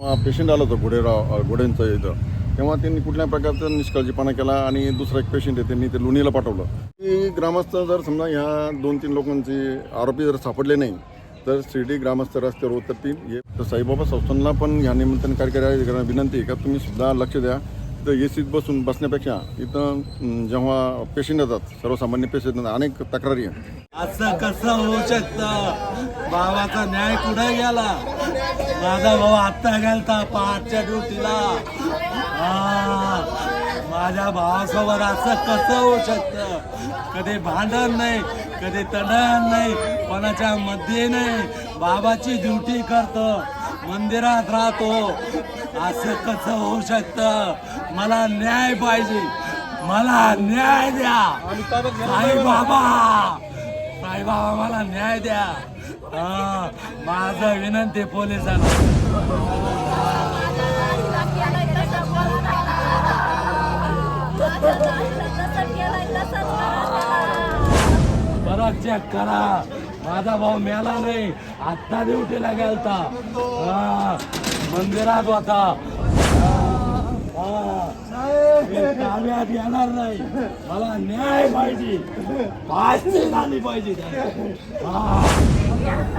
Patient आलं होतं घोडेराव अ, घोड्यांचं इथं तेव्हा त्यांनी कुठल्या प्रकारचा निष्काळजीपणा केला आणि दुसरा एक पेशंट आहे त्यांनी ते लोणीला पाठवलं. की ग्रामस्थ जर समजा ह्या दोन तीन लोकांचे आरोपी जर सापडले नाही तर शिर्डी ग्रामस्थ रस्त्यावर उतरतील. हे तर साईबाबा संस्थांना पण ह्या निमित्ताने कार्यकारी विनंती आहे का? तुम्ही सुद्धा लक्ष द्या. इथं ए सीत बसून बसण्यापेक्षा इथं जेव्हा पेशंट येतात सर्वसामान्य पेशंट येतात अनेक तक्रारी आहेत. असं कसं होऊ शकतं? भावाचा न्याय कुठे गेला? माझा भाऊ आत्ता गेलता पाचच्या ड्युटीला. हा माझ्या भावासोबत असं कसं होऊ शकतं? कधी भांडण नाही कधी तडण नाही कोणाच्या मध्ये नाही बाबाची ड्युटी करतो मंदिरात राहतो असं कसं होऊ शकतं? मला न्याय पाहिजे. मला न्याय द्या. आई बाबा. साई बाबा मला न्याय द्या. हा माझं विनंती पोलिसांना. परत चेक करा. माझा भाऊ मेला नाही. आत्ता ड्युटीला गेलता. हा. मंदिरात होता ताब्यात येणार नाही मला न्याय पाहिजे फाशी झाली पाहिजे हा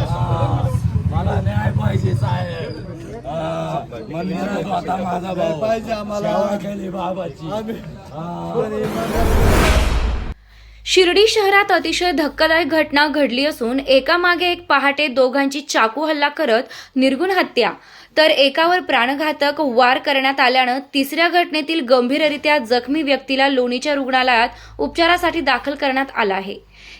मला न्याय पाहिजे साहेब मंदिरात आता माझा भाऊ पाहिजे आम्हाला केली बाबाची शिर्डी शहरात अतिशय धक्कादायक घटना घडली असून एकामागे एक पहाटे दोघांची चाकू हल्ला करत निर्गुण हत्या. तर एकावर प्राणघातक वार करण्यात आल्यानं तिसऱ्या घटनेतील गंभीररित्या जखमी व्यक्तीला लोणीच्या रुग्णालयात उपचारासाठी दाखल करण्यात आलं आहे.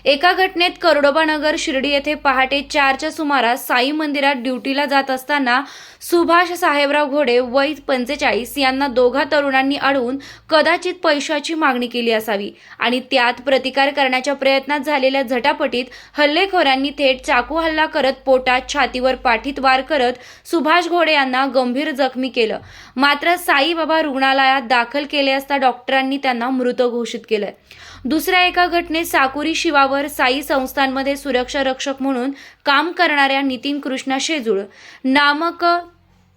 एका घटनेत करोडोबानगर शिर्डी येथे पहाटे चारच्या सुमारास साई मंदिरात ड्युटीला जात असताना सुभाष साहेबराव घोडे वय पंचेचाळीस यांना दोघा तरुणांनी अडवून कदाचित पैशाची मागणी केली असावी आणि त्यात प्रतिकार करण्याच्या प्रयत्नात झालेल्या झटापटीत हल्लेखोरांनी थेट चाकू हल्ला करत पोटात छातीवर पाठीत वार करत सुभाष घोडे यांना गंभीर जखमी केलं. मात्र साईबाबा रुग्णालयात दाखल केले असता डॉक्टरांनी त्यांना मृत घोषित केलंय. दुसऱ्या एका घटनेत साकुरी शिवावर साई संस्थांमध्ये सुरक्षा रक्षक म्हणून काम करणाऱ्या नितीन कृष्णा शेजूळ. नामक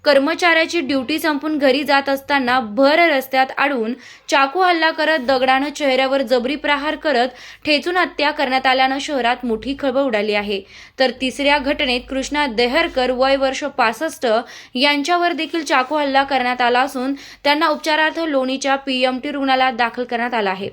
कर्मचाऱ्याची ड्युटी संपून घरी जात असताना भर रस्त्यात अडवून चाकू हल्ला करत दगडानं चेहऱ्यावर जबरी प्रहार करत ठेचून हत्या करण्यात आल्यानं शहरात मोठी खळबळ उडाली आहे. तर तिसऱ्या घटनेत कृष्णा देहरकर वय वर्ष पासष्ट यांच्यावर देखील चाकू हल्ला करण्यात आला असून त्यांना उपचारार्थ लोणीच्या पीएमटी रुग्णालयात दाखल करण्यात आला आहे.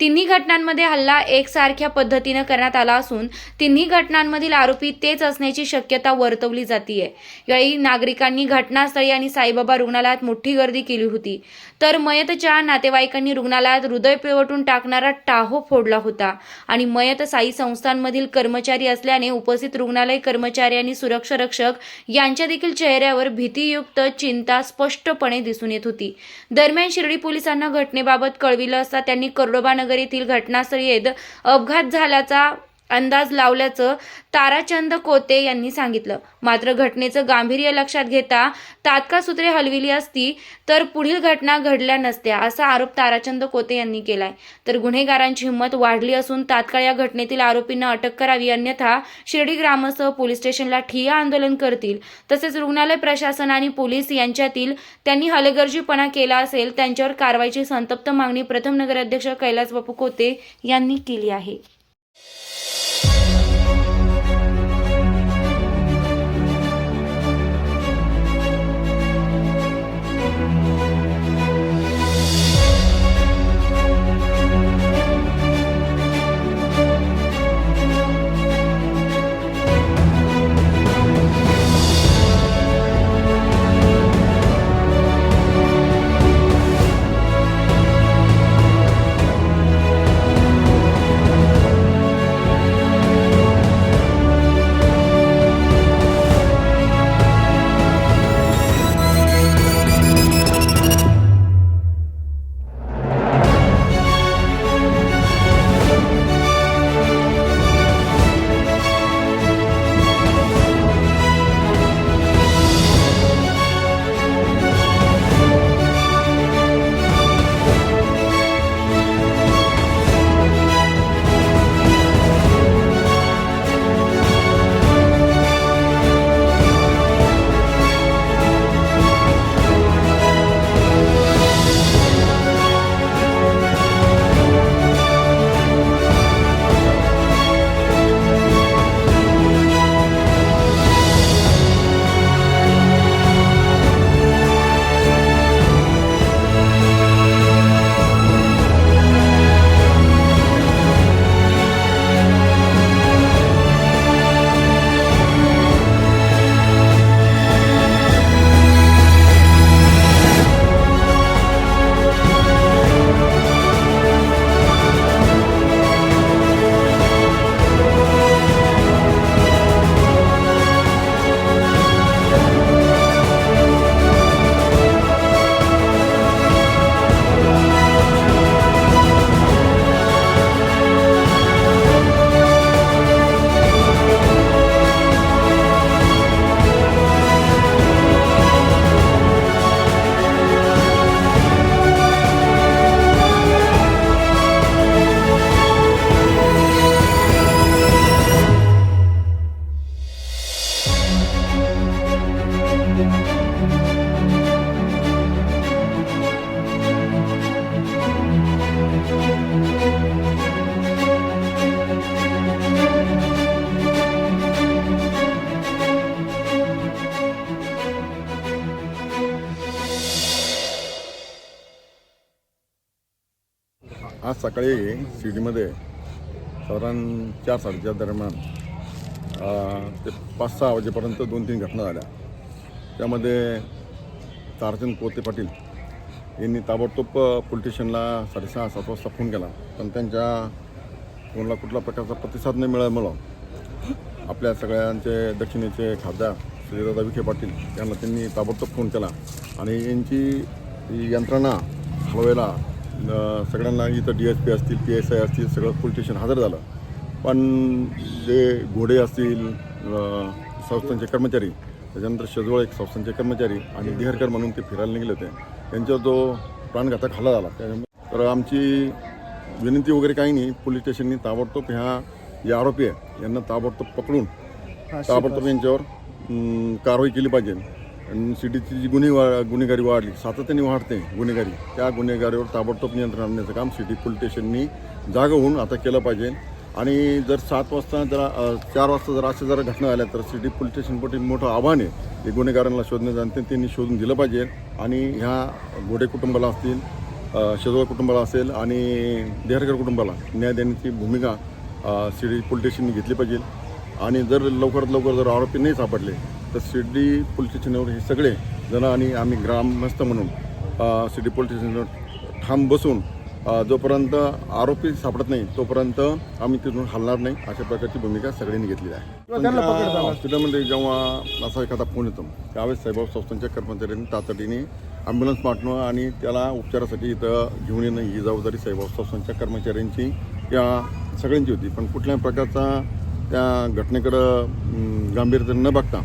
तिन्ही घटनांमध्ये हल्ला एकसारख्या पद्धतीनं करण्यात आला असून तिन्ही घटनांमधील आरोपी तेच असण्याची शक्यता वर्तवली जातीये. यावेळी नागरिकांनी घटनास्थळी आणि साईबाबा रुग्णालयात मोठी गर्दी केली होती. तर मयतच्या नातेवाईकांनी रुग्णालयात हृदय पिळवटून टाकणारा टाहो फोडला होता. आणि मयत साई संस्थांमधील कर्मचारी असल्याने उपस्थित रुग्णालय कर्मचारी आणि सुरक्षा रक्षक यांच्या देखील चेहऱ्यावर भीतीयुक्त चिंता स्पष्टपणे दिसून येत होती. दरम्यान शिर्डी पोलिसांना घटनेबाबत कळविलं असता त्यांनी करोडोबानगर येथील घटनास्थळी येत अपघात झाल्याचा अंदाज लावल्याचं ताराचंद कोते यांनी सांगितलं. मात्र घटनेचं गांभीर्य लक्षात घेता तात्काळ सूत्रे हलविली असती तर पुढील घटना घडल्या नसत्या असा आरोप ताराचंद कोते यांनी केलाय. तर गुन्हेगारांची हिंमत वाढली असून तात्काळ या घटनेतील आरोपींना अटक करावी अन्यथा शिर्डी ग्रामसह पोलीस स्टेशनला ठिय्या आंदोलन करतील. तसेच रुग्णालय प्रशासन आणि पोलीस यांच्यातील त्यांनी हलगर्जीपणा केला असेल त्यांच्यावर कारवाईची संतप्त मागणी प्रथम नगराध्यक्ष कैलास बापू कोते यांनी केली आहे. आज सकाळी शिर्डीमध्ये साधारण चार साडेचार दरम्यान ते पाच सहा वाजेपर्यंत दोन तीन घटना झाल्या. त्यामध्ये तारचंद कोते पाटील यांनी ताबडतोब पोलीस स्टेशनला साडेसहा सात वाजता फोन केला. पण त्यांच्या फोनला कुठला प्रकारचा प्रतिसाद नाही मिळाल्यामुळं आपल्या सगळ्यांचे दक्षिणेचे खासदार श्रीदादा विखे पाटील यांना त्यांनी ताबडतोब फोन केला. आणि यांची यंत्रणा हलवायला सगळ्यांना इथं डी एस पी असतील पी एस आय असतील सगळं पोलीस स्टेशन हजर झालं. पण जे घोडे असतील संस्थांचे कर्मचारी त्याच्यानंतर शेजवळ एक संस्थांचे कर्मचारी आणि देहरकर म्हणून ते फिरायला निघले होते. त्यांच्यावर जो प्राणघातक हल्ला झाला त्याच्यामुळे तर आमची विनंती वगैरे काही नाही पोलीस स्टेशननी ताबडतोब ह्या जे आरोपी आहे यांना ताबडतोब पकडून ताबडतोब यांच्यावर कारवाई केली पाहिजे. सिटीची जी गुन्हे वा गुन्हेगारी वाढली सातत्याने वाढते गुन्हेगारी त्या गुन्हेगारीवर ताबडतोब नियंत्रण आणण्याचं काम सिटी पोलीस स्टेशननी जागं होऊन आता केलं पाहिजे. आणि जर सात वाजता जरा चार वाजता जर अशा जर घटना आल्या तर सिटी पोलीस स्टेशनपोटी मोठं आव्हान आहे. ते गुन्हेगारांना शोधण्यात आणते त्यांनी शोधून दिलं पाहिजे. आणि ह्या घोडे कुटुंबाला असतील अ, शेजवळ कुटुंबाला असेल आणि देहरकर कुटुंबाला न्याय देण्याची भूमिका सिटी पोलीस स्टेशननी घेतली पाहिजे. आणि जर लवकरात लवकर जर आरोपी नाही सापडले तर शिर्डी पोलीस स्टेशनवर हे सगळे जण आणि आम्ही ग्रामस्थ म्हणून सिटी पोलीस स्टेशनवर ठाम बसून जोपर्यंत आरोपी सापडत नाही तोपर्यंत आम्ही तिथून हलणार नाही अशा प्रकारची भूमिका सगळ्यांनी घेतलेली आहे. हॉस्पिटलमध्ये जेव्हा असा एखादा फोन येतो त्यावेळेस साईबाब संस्थांच्या कर्मचाऱ्यांनी तातडीने ॲम्ब्युलन्स पाठवणं आणि त्याला उपचारासाठी इथं घेऊन येणं ही जबाबदारी साईबाब संस्थांच्या कर्मचाऱ्यांची त्या सगळ्यांची होती. पण कुठल्याही प्रकारचा त्या घटनेकडं गांभीर्य न बघता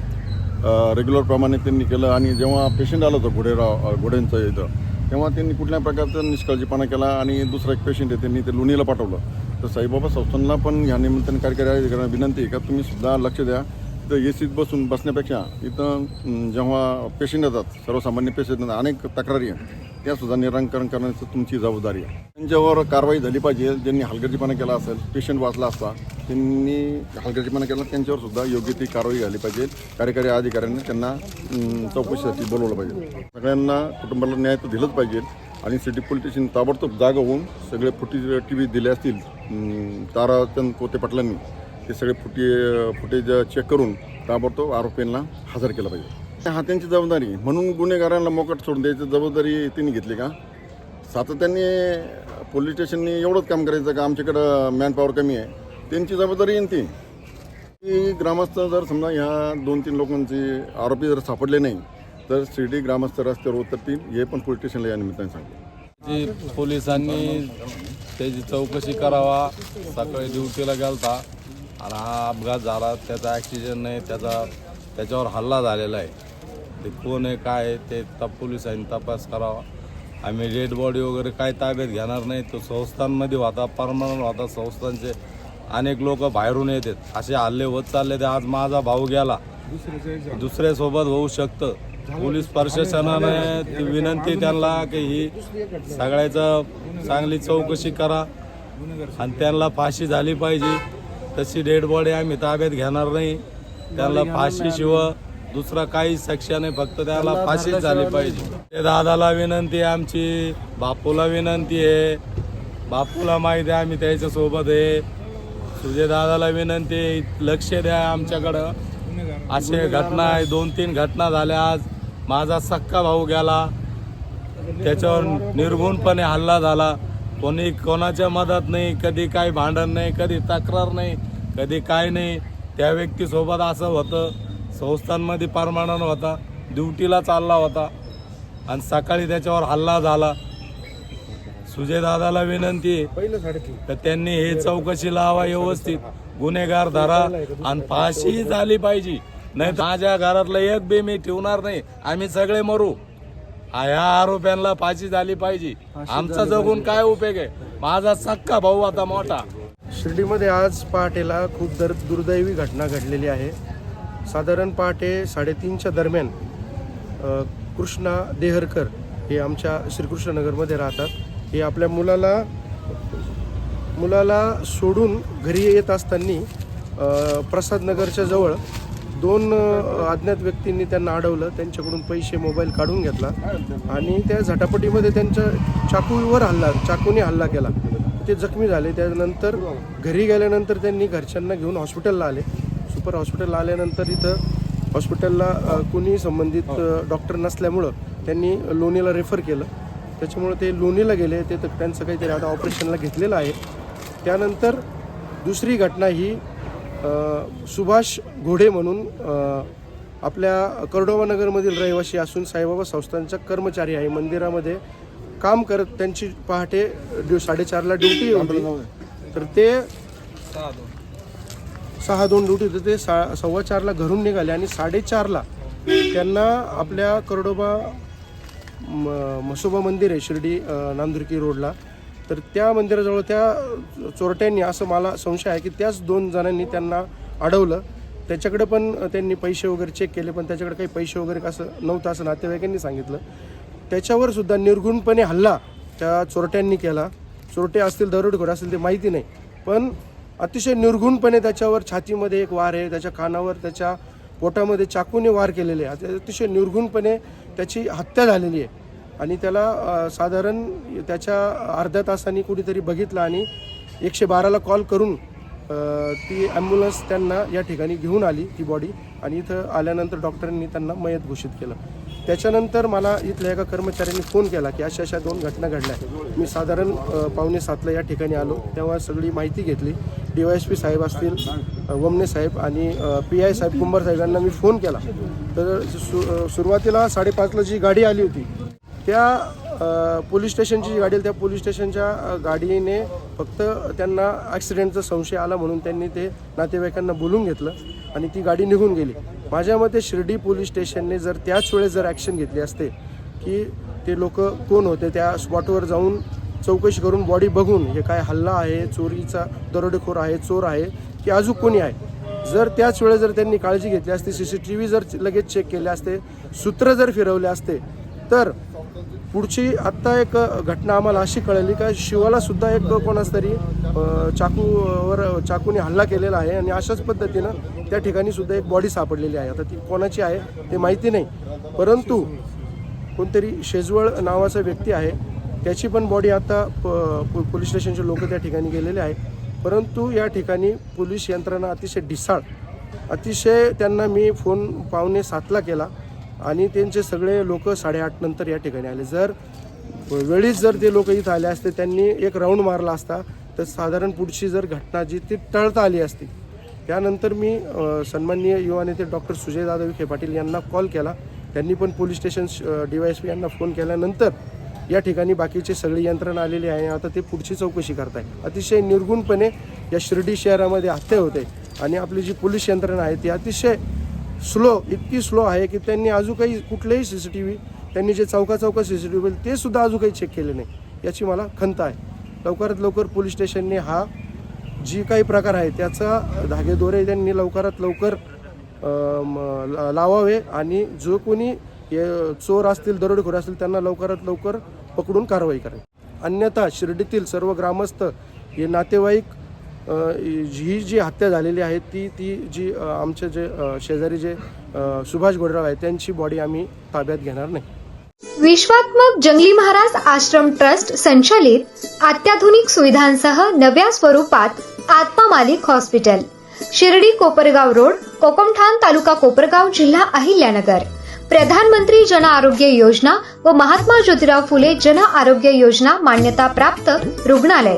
रेग्युलर प्रमाणे त्यांनी केलं. आणि जेव्हा पेशंट आलं होतं घोडेराव घोड्यांचं इथं तेव्हा त्यांनी कुठल्या प्रकारचा निष्काळजीपणा केला आणि दुसरा एक पेशंट आहे त्यांनी ते लोणीला पाठवलं. तर साईबाबा संस्थांना पण ह्या निमित्ताने कार्यकारी अधिकाऱ्यांना विनंती आहे का? तुम्ही सुद्धा लक्ष द्या. इथं ए सीत बसून बसण्यापेक्षा इथं जेव्हा पेशंट येतात सर्वसामान्य पेशंट अनेक तक्रारी आहेत त्यासुद्धा निराकरण करण्याची तुमची जबाबदारी आहे. त्यांच्यावर कारवाई झाली पाहिजे ज्यांनी हलगर्जीपणा केला असेल पेशंट वाचला असता त्यांनी हलगर्जीपणा केला त्यांच्यावर सुद्धा योग्य ती कारवाई झाली पाहिजे. कार्यकारी अधिकाऱ्यांनी त्यांना चौकशीसाठी बोलवलं पाहिजे. सगळ्यांना कुटुंबाला न्याय तर दिलंच पाहिजे आणि सिटी पोलीस स्टेशन ताबडतोब जागा होऊन सगळे फुटेज टी व्ही दिले असतील ताराचंद कोते पाटलांनी ते सगळे फुटे फुटेज चेक करून ताबडतोब आरोपींना हजर केलं पाहिजे. हा त्यांची जबाबदारी. म्हणून गुन्हेगारांना मोकट सोडून द्यायची जबाबदारी त्यांनी घेतली का? सातत्याने पोलीस स्टेशननी एवढंच काम करायचं का? आमच्याकडं मॅनपॉवर कमी आहे. त्यांची जबाबदारी येईन ती. की ग्रामस्थ जर समजा ह्या दोन तीन लोकांचे आरोपी जर सापडले नाही तर शिर्डी ग्रामस्थ रस्त्यावर उतरतील हे पण पोलीस स्टेशनला या निमित्ताने सांगतो. जी पोलिसांनी त्याची चौकशी करावा सकाळी ड्युटीला गेलता आणि हा अपघात झाला त्याचा ॲक्सिडेंट नाही त्याचा त्याच्यावर हल्ला झालेला आहे. ते कोण आहे काय आहे ते तप पोलिसांनी तपास करावा. आम्ही डेड बॉडी वगैरे काय ताब्यात घेणार नाही तो संस्थांमध्ये होता परमनंट होता संस्थांचे अनेक लोक बाहेरून येतात. असे हल्ले होत चालले ते आज माझा भाऊ गेला. दुसऱ्यासोबत होऊ शकतं. पोलीस प्रशासनाने ती विनंती त्यांना की ही सगळ्याचं चांगली चौकशी करा. आणि त्यांना फाशी झाली पाहिजे. तशी डेड बॉडी आम्ही ताब्यात घेणार नाही. त्यांना फाशीशिवाय दुसरा काही शिक्षा नाही. फक्त त्याला फाशीच झाली पाहिजे. ते दादाला विनंती आहे आमची बापूला विनंती आहे. बापूला माहिती आहे आम्ही त्याच्यासोबत आहे. सुजय दादाला विनंती लक्ष द्या आमच्याकडं. असे घटना आहे दोन तीन घटना झाल्या आज. माझा सक्का भाऊ गेला. त्याच्यावर निर्गुणपणे हल्ला झाला. कोणी कोणाच्या मदत नाही कधी काही भांडण नाही कधी तक्रार नाही कधी काय नाही. त्या व्यक्तीसोबत असं होतं. संस्थांमध्ये परमानंट होता. ड्युटीला चालला होता. आणि सकाळी त्याच्यावर हल्ला झाला. सुजय दादाला विनंती आहे तर त्यांनी हे चौकशी लावा व्यवस्थित. गुन्हेगार धरा आणि फाशी झाली पाहिजे. नाही माझ्या घरातलं एक बी मी ठेवणार नाही. आम्ही सगळे मरू. आ- या आरोप्यांना फाशी झाली पाहिजे. आमचा जगून काय उपयोग आहे? माझा सक्का भाऊ आता मोठा. शिर्डीमध्ये आज पहाटेला खूप दर दुर्दैवी घटना घडलेली आहे. साधारण पहाटे साडेतीनच्या दरम्यान कृष्णा देहरकर हे आमच्या श्रीकृष्णनगरमध्ये राहतात. हे आपल्या मुलाला मुलाला सोडून घरी येत असताना प्रसादनगरच्या जवळ दोन अज्ञात व्यक्तींनी त्यांना अडवलं. त्यांच्याकडून पैसे मोबाईल काढून घेतला आणि त्या झटापटीमध्ये त्यांच्या चाकूवर हल्ला चाकूने हल्ला केला. ते जखमी झाले. त्यानंतर घरी गेल्यानंतर त्यांनी घरच्यांना घेऊन हॉस्पिटलला आले. सुपर हॉस्पिटलला आल्यानंतर इथं हॉस्पिटलला कुणी कोणी संबंधित डॉक्टर नसल्यामुळं त्यांनी लोणीला रेफर केलं. त्याच्यामुळे ते लोणीला गेले ते तर त्यांचं काहीतरी आता ऑपरेशनला घेतलेलं आहे. त्यानंतर दुसरी घटना ही सुभाष घोडे म्हणून आपल्या कर्डोबा नगरमधील रहिवासी असून साईबाबा संस्थांचा कर्मचारी आहे. मंदिरामध्ये काम करत त्यांची पहाटे ड्यू साडेचारला ड्युटी होती. तर ते सहा दोन ड्युटी होते. ते सा सव्वा चारला घरून निघाले आणि साडेचारला त्यांना आपल्या कर्डोबा म- म्हसोबा मंदिर आहे शिर्डी नांदुर्की रोडला. तर त्या मंदिराजवळ त्या चोरट्यांनी असं मला संशय आहे की त्याच दोन जणांनी त्यांना अडवलं. त्याच्याकडे पण त्यांनी पैसे वगैरे चेक केले पण त्याच्याकडे काही पैसे वगैरे असं नव्हतं असं नातेवाईकांनी सांगितलं. त्याच्यावर सुद्धा निर्गुणपणे हल्ला त्या चोरट्यांनी केला. चोरटे असतील दरोडखोर असतील ते माहिती नाही. पण अतिशय निर्गुणपणे त्याच्यावर छातीमध्ये एक वार आहे त्याच्या कानावर त्याच्या पोटामध्ये चाकूने वार केलेले आहे. अतिशय निर्गुणपणे त्याची हत्या झालेली आहे. आणि त्याला साधारण त्याच्या अर्ध्या तासांनी कुणीतरी बघितलं आणि एकशे बाराला कॉल करून ती ॲम्ब्युलन्स त्यांना या ठिकाणी घेऊन आली ती बॉडी. आणि इथं आल्यानंतर डॉक्टरांनी त्यांना मयत घोषित केलं. त्याच्यानंतर मला इथल्या एका कर्मचाऱ्यांनी फोन केला की अशा अशा दोन घटना घडल्या मी साधारण पावणे सातला या ठिकाणी आलो. तेव्हा सगळी माहिती घेतली. डी वाय एस पी साहेब असतील वमने साहेब आणि पी आय साहेब कुंभार साहेब यांना मी फोन केला. तर सु सुरुवातीला साडेपाचला जी गाडी आली होती त्या पोलीस स्टेशनची जी गाडी आली त्या पोलीस स्टेशनच्या गाडीने फक्त त्यांना ॲक्सिडेंटचा संशय आला म्हणून त्यांनी ते नातेवाईकांना बोलून घेतलं आणि ती गाडी निघून गेली. माझ्या मते शिर्डी पोलीस स्टेशनने जर त्याच वेळेस जर ॲक्शन घेतली असते की ते लोक कोण होते त्या स्पॉटवर जाऊन चौकशी करून बॉडी बघून हे काय हल्ला आहे चोरीचा दरोडेखोर आहे चोर आहे की अजून कोणी आहे? जर त्याच वेळेस जर त्यांनी काळजी घेतली असते सी सी टी व्ही जर लगेच चेक केले असते सूत्र जर फिरवले असते तर पुढची आत्ता एक घटना आम्हाला अशी कळली का शिवाला सुद्धा एक कोणास तरी चाकूवर चाकूने हल्ला केलेला आहे आणि अशाच पद्धतीनं त्या ठिकाणी सुद्धा एक बॉडी सापडलेली आहे. आता ती कोणाची आहे ते माहिती नाही. परंतु कोणतरी शेजवळ नावाचा व्यक्ती आहे त्याची पण बॉडी आता प- पोलीस स्टेशनचे लोक त्या ठिकाणी गेलेले आहे परंतु या ठिकाणी पोलीस यंत्रणा अतिशय ढिसाळ अतिशय त्यांना मी फोन पावणे सातला केला. आणि त्यांचे सगळे लोक साडेआठ नंतर या ठिकाणी आले. जर वेळीच जर ते लोक इथं आले असते त्यांनी एक राऊंड मारला असता तर साधारण पुढची जर घटना जी ती टळता आली असती. त्यानंतर मी सन्माननीय युवा नेते डॉक्टर सुजय दादा विखे पाटील यांना कॉल केला. त्यांनी पण police station D Y S P यांना फोन केल्यानंतर या ठिकाणी बाकीचे सगळी यंत्रणा आलेली आहे. आता ते पुढची चौकशी करताय अतिशय निर्गुणपणे या शिर्डी शहरामध्ये हत्या होते. आणि आपली जी पोलीस यंत्रणा आहे ती अतिशय स्लो इतकी स्लो आहे की त्यांनी अजून काही कुठलेही सी सी टी व्ही त्यांनी जे चौका चौका सी सी टी व्ही ते सुद्धा अजून काही चेक केले नाही. याची मला खंत आहे. लवकरात लवकर पोलीस स्टेशनने हा जी काही प्रकार आहे त्याचा धागेदोरे त्यांनी लवकरात लवकर लावावे आणि जो कोणी चोर असतील दरोडेखोर असतील त्यांना लवकरात लवकर पकडून कारवाई करावी. अन्यथा शिर्डीतील सर्व ग्रामस्थ हे नातेवाईक ही जी हत्या झालेली आहे ती ती जी आमचे जे शेजारी जे सुभाष गोडराव आहे त्यांची बॉडी आम्ही ताब्यात घेणार नाही. विश्वात्मक जंगली महाराज आश्रम ट्रस्ट संचालित अत्याधुनिक सुविधांसह नव्या स्वरूपात आत्मा मालिक हॉस्पिटल शिर्डी कोपरगाव रोड कोकमठाण तालुका कोपरगाव जिल्हा अहिल्यानगर. प्रधानमंत्री जन आरोग्य योजना व महात्मा ज्योतिराव फुले जन आरोग्य योजना मान्यता प्राप्त रुग्णालय.